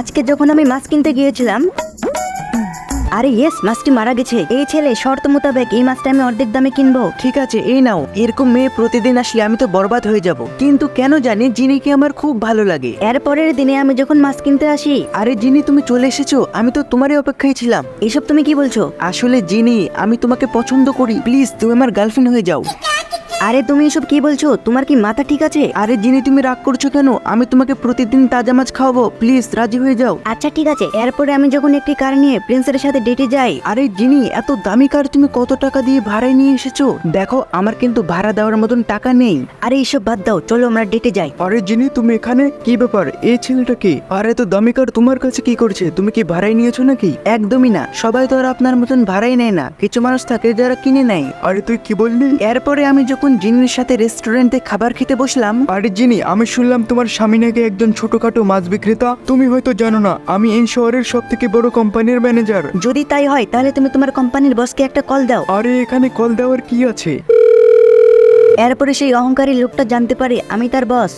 আজকে যখন আমি মাছ কিনতে গিয়েছিলাম আরে ইয়েস মাছটি মারা গেছে। এই ছেলে শর্ত মোতাবেক এই মাছটা আমি অর্ধেক দামে কিনবো। ঠিক আছে এই নাও। এরকম মেয়ে প্রতিদিন আসলে আমি তো বরবাদ হয়ে যাব। কিন্তু কেন জানি জিনিকে আমার খুব ভালো লাগে। এর পরের দিনে আমি যখন মাছ কিনতে আসি আরে জিনি তুমি চলে এসেছ আমি তো তোমারই অপেক্ষায় ছিলাম। এসব তুমি কি বলছো? আসলে জিনি আমি তোমাকে পছন্দ করি। প্লিজ তুমি আমার গার্লফ্রেন্ড হয়ে যাও। আরে তুমি এসব কি বলছো? তোমার কি মাথা ঠিক আছে? আরে জিনি তুমি রাগ করছ কেন? আমি তোমাকে প্রতিদিন তাজা মাছ খাওয়াবো। প্লিজ রাজি হয়ে যাও। আচ্ছা ঠিক আছে। এরপরে আমি যখন একটি কার নিয়ে প্রিন্সের সাথে ডেটে যাই আরে জিনি এত দামি কার তুমি কত টাকা দিয়ে ভাড়ায় নিয়ে এসেছ? দেখো আমার কিন্তু ভাড়া দেওয়ার মতন টাকা নেই। আরে এইসব বাদ দাও চলো আমরা ডেটে যাই। আরে জিনি তুমি এখানে? কি ব্যাপার? এই ছেলেটা কি? আরে তো দামি কার তোমার কাছে কি করছে? তুমি কি ভাড়ায় নিয়েছো নাকি? একদমই না। সবাই তো আর আপনার মতন ভাড়াই নেয় না। কিছু মানুষ থাকে যারা কিনে নেয়। আরে তুই কি বললি? এরপরে আমি যখন জিনির সাথে রেস্টুরেন্টে খাবার খেতে বসলাম আরে জিনি আমি শুনলাম তোমার স্বামী নাকি একজন ছোটখাটো মাছ বিক্রেতা। তুমি হয়তো জানো না আমি এই শহরের সব থেকে বড় কোম্পানির ম্যানেজার। যদি তাই হয় তাহলে তুমি তোমার কোম্পানির বসকে একটা কল দাও। আরে এখানে কল দেওয়ার কি আছে? এরপরে সেই অহংকারী লোকটা জানতে পারে আমি তার বস।